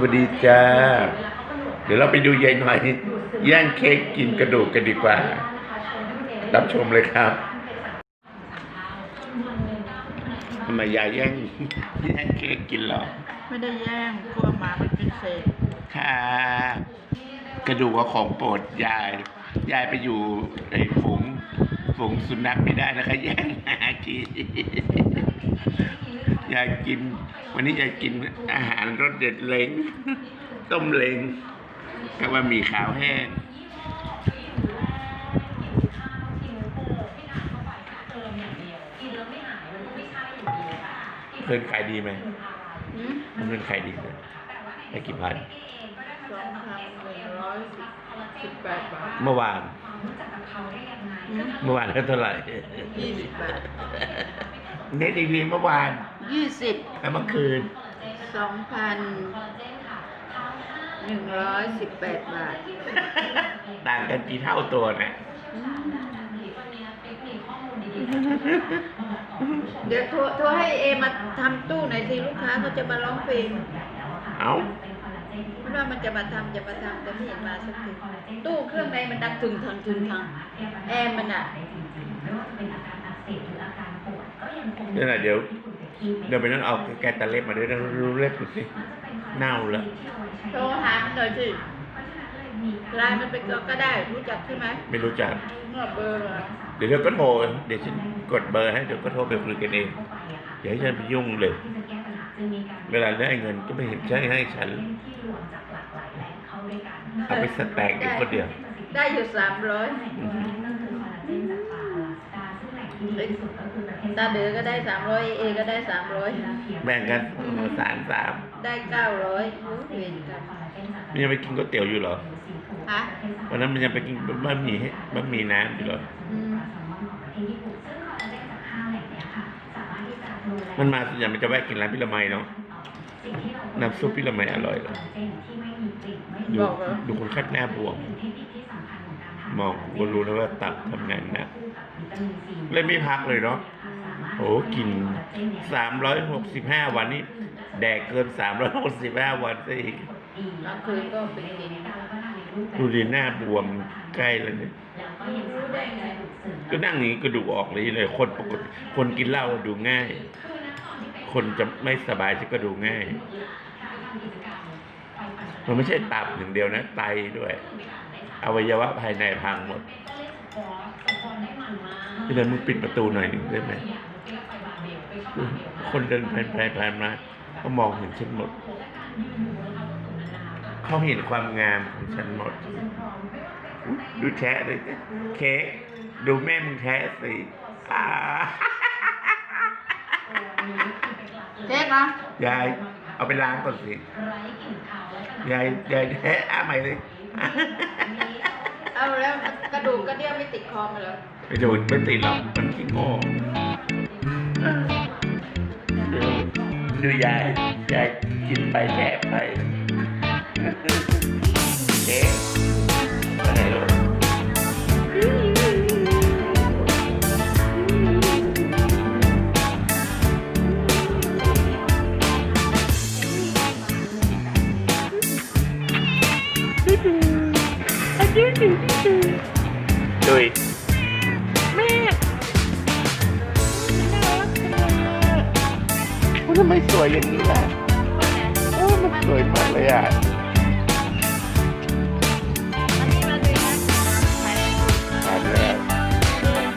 วัสดีจ้า เดี๋ยวเราไปดูยายหน่อยย่างเค้กกินกระดูกกันดีกว่า รับชมเลยครับทำไมยายแย่งแย่งเค้กกินเหรอ ไม่ได้แย่งกลัวหมามันเป็นเศษค่ะ กระดูกว่าของโปรดยาย ยายไปอยู่ในฝูงฝูงสุนัขไม่ได้นะคะแย่งหากิน ยายกิน วันนี้ยายกินอาหารรสเด็ดเล้งต้มเล้งกับว่ามีขาวแห้งเพื่อนขายดีไหมหืมเพื่อนขายดีไหมได้กี่พันสองพันหนึ่งร้อยสิบแปดบาทเมื่อวานหืมเมื่อวานเท่าไหร่ยี่สิบบาทเน็ตอีวีเมื่อวาน ยี่สิบแล้วเมื่อคืนสองพันหนึ่งร้อยสิบแปดบาทต่างกันกี่เท่าตัวนะอืมเดี๋ยวโทรโทรให้เอมาทำตู้หน่อยสิลูกค้าเขาจะมาร้องเพลงเอาไม่ว่ามันจะมาทำจะมาทำแต่ไม่เห็นมาสักทีตู้เครื่องในมันดังถึงทางถึงทางแอร์มันอะเดี๋ยวหน่อยเดี๋ยว เดี๋ยวไปนั่นเอาแกตะเล็บมาด้วยนะรู้เล็บดูสิเน่าแล้วโทรหามันหน่อยสิไลน์มันไปก็ก็ได้รู้จักใช่ไหมไม่รู้จักเมื่อเบอร์เลยเดี๋ยวเดี๋ยวก็โทรเดี๋ยวฉันกดเบอร์ให้เดี๋ยวก็โทรไปคุยกันเองอย่าให้ฉันไปยุ่งเลย เวลาได้เงินก็ไม่เห็นใช่ให้ฉันเอาไปสแต็กอีกคนเดียว ได้อยู่สามร้อย ตาเดือก็ได้สามร้อยเอก็ได้สามร้อยแบ่งกันสารสามได้เก้าร้อยเวรกันมันยังไปกินก๋วยเตี๋ยวอยู่เหรอฮะวันนั้นมันยังไปกินบะหมี่ให้บะหมี่น้ำอยู่เหรออืมมันมาส่วนใหญ่มันจะแวะกินร้านพิละไมเนาะน้ำซุปพิละไมอร่อยเลยดูบอกเหรอดูคนคัดหน้าบวม มองก็รู้แล้วว่าตับทำงานหนักเลยไม่พักเลยเนาะโอ้กินสามร้อยหกสิบห้าวันนี้แดกเกินสามร้อยหกสิบห้าวันซะอีกกลางคืนก็ไปกินดูดีหน้าบวมใกล้แล้วเนี่ยก็นั่งอย่างนี้ก็ดูออกเลยเลยคนปกติคนกินเหล้าดูง่าย คนจะไม่สบายจะก็ดูง่าย มันไม่ใช่ตับอย่างเดียวนะไตด้วย อวัยวะภายในพังหมดพี่เดินมึงปิดประตูหน่อยหนึ่งได้ไหมคนเดินผ่านไปผ่านมาก็มองเห็นฉันหมด เขาเห็นความงามของฉันหมด ดูแชะเลยเค้กดูแม่มึงแชะสิอ่าเจ๊กนะยายเอาไปล้างก่อนสิยายยายแทะอ้าใหม่เลย เอาแล้วกระดูกกระเดี่ยวไม่ติดคอมาเหรอไปดูไม่ติดหรอกมันขี้โง่ดูดูยายยายกินไปแทะไปเจ๊อะไรลูก ดุยแม่ว่าทำไมสวยอย่างนี้ล่ะโอ้มันสวยมากเลยอะ